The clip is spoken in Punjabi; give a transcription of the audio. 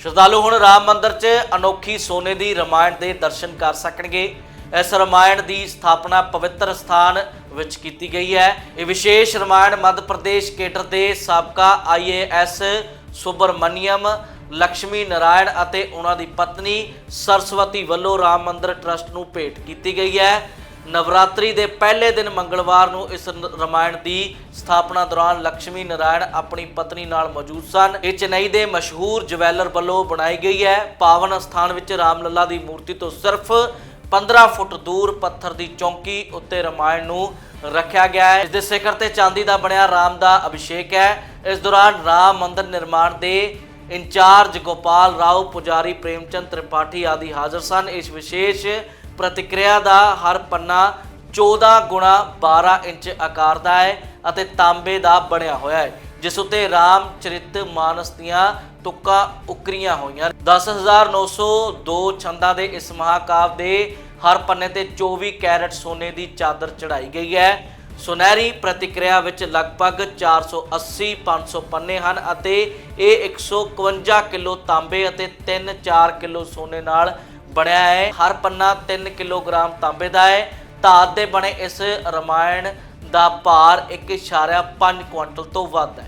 ਸ਼ਰਧਾਲੂ ਹੁਣ ਰਾਮ ਮੰਦਿਰ 'ਚ ਅਨੋਖੀ ਸੋਨੇ ਦੀ ਰਮਾਇਣ ਦੇ ਦਰਸ਼ਨ ਕਰ ਸਕਣਗੇ। ਇਸ ਰਮਾਇਣ ਦੀ ਸਥਾਪਨਾ ਪਵਿੱਤਰ ਸਥਾਨ ਵਿੱਚ ਕੀਤੀ ਗਈ ਹੈ। ਇਹ ਵਿਸ਼ੇਸ਼ ਰਮਾਇਣ ਮੱਧ ਪ੍ਰਦੇਸ਼ ਕੇਟਰ ਦੇ ਸਾਬਕਾ ਆਈਏਐਸ ਸੁਬਰਮਨੀਅਮ ਲక్ష్ਮੀ ਨਾਰਾਇਣ ਅਤੇ ਉਹਨਾਂ ਦੀ ਪਤਨੀ ਸਰਸਵਤੀ ਵੱਲੋਂ ਰਾਮ ਮੰਦਿਰ ਟਰਸਟ ਨੂੰ ਭੇਟ ਕੀਤੀ ਗਈ ਹੈ। ਨਵਰਾਤਰੀ ਦੇ ਪਹਿਲੇ ਦਿਨ ਮੰਗਲਵਾਰ ਨੂੰ ਇਸ ਨ- ਰਮਾਇਣ ਦੀ ਸਥਾਪਨਾ ਦੌਰਾਨ ਲక్ష్ਮੀ ਨਾਰਾਇਣ ਆਪਣੀ ਪਤਨੀ ਨਾਲ ਮੌਜੂਦ ਸਨ। ਇਹ ਚੇਨਈ ਦੇ ਮਸ਼ਹੂਰ ਜਵੈਲਰ ਵੱਲੋਂ ਬਣਾਈ ਗਈ ਹੈ। ਪਾਵਨ ਸਥਾਨ ਵਿੱਚ ਰਾਮਲੱਲਾ ਦੀ ਮੂਰਤੀ ਤੋਂ ਸਿਰਫ 15 ਫੁੱਟ ਦੂਰ ਪੱਥਰ ਦੀ ਚੌਂਕੀ ਉੱਤੇ ਰਮਾਇਣ ਨੂੰ ਰੱਖਿਆ ਗਿਆ ਹੈ। ਇਸ ਦੇ ਸਿਖਰ ਤੇ ਚਾਂਦੀ ਦਾ ਬਣਿਆ ਰਾਮ ਦਾ ਅਭਿਸ਼ੇਕ ਹੈ। ਇਸ ਦੌਰਾਨ ਰਾਮ ਮੰਦਰ ਨਿਰਮਾਣ ਦੇ ਇੰਚਾਰਜ ਗੋਪਾਲ ਰਾਓ, ਪੁਜਾਰੀ ਪ੍ਰੇਮਚੰਦ ਤ੍ਰਿਪਾਠੀ ਆਦਿ ਹਾਜ਼ਰ ਸਨ। ਇਸ ਵਿਸ਼ੇਸ਼ ਪ੍ਰਤੀਕਿਰਿਆ ਦਾ ਹਰ ਪੰਨਾ 14 ਗੁਣਾ 12 ਇੰਚ ਆਕਾਰ ਦਾ ਹੈ ਅਤੇ ਤਾਂਬੇ ਦਾ ਬਣਿਆ ਹੋਇਆ ਹੈ, ਜਿਸ ਉਤੇ ਰਾਮ ਚਰਿਤ ਮਾਨਸ ਦੀਆਂ ਤੁਕਾਂ ਉਕਰੀਆਂ ਹੋਈਆਂ। 10902 ਛੰਦਾਂ ਦੇ ਇਸ ਮਹਾਕਾਵ ਦੇ ਹਰ ਪੰਨੇ ਤੇ 24 ਕੈਰਟ ਸੋਨੇ ਦੀ ਚਾਦਰ ਚੜਾਈ ਗਈ ਹੈ। ਸੁਨਹਿਰੀ ਪ੍ਰਤੀਕਿਰਿਆ ਵਿੱਚ ਲਗਭਗ 480 500 ਪੰਨੇ ਹਨ ਅਤੇ ਇਹ 151 ਕਿਲੋ ਤਾਂਬੇ ਅਤੇ 3-4 ਕਿਲੋ ਸੋਨੇ ਨਾਲ ਬਣਿਆ ਹੈ। ਹਰ ਪੰਨਾ 3 ਕਿਲੋਗ੍ਰਾਮ ਤਾਂਬੇ ਦਾ ਹੈ। ਧਾਤ ਦੇ ਬਣੇ ਇਸ ਰਮਾਇਣ ਦਾ ਭਾਰ 1.5 ਕੁਇੰਟਲ ਤੋਂ ਵੱਧ ਹੈ।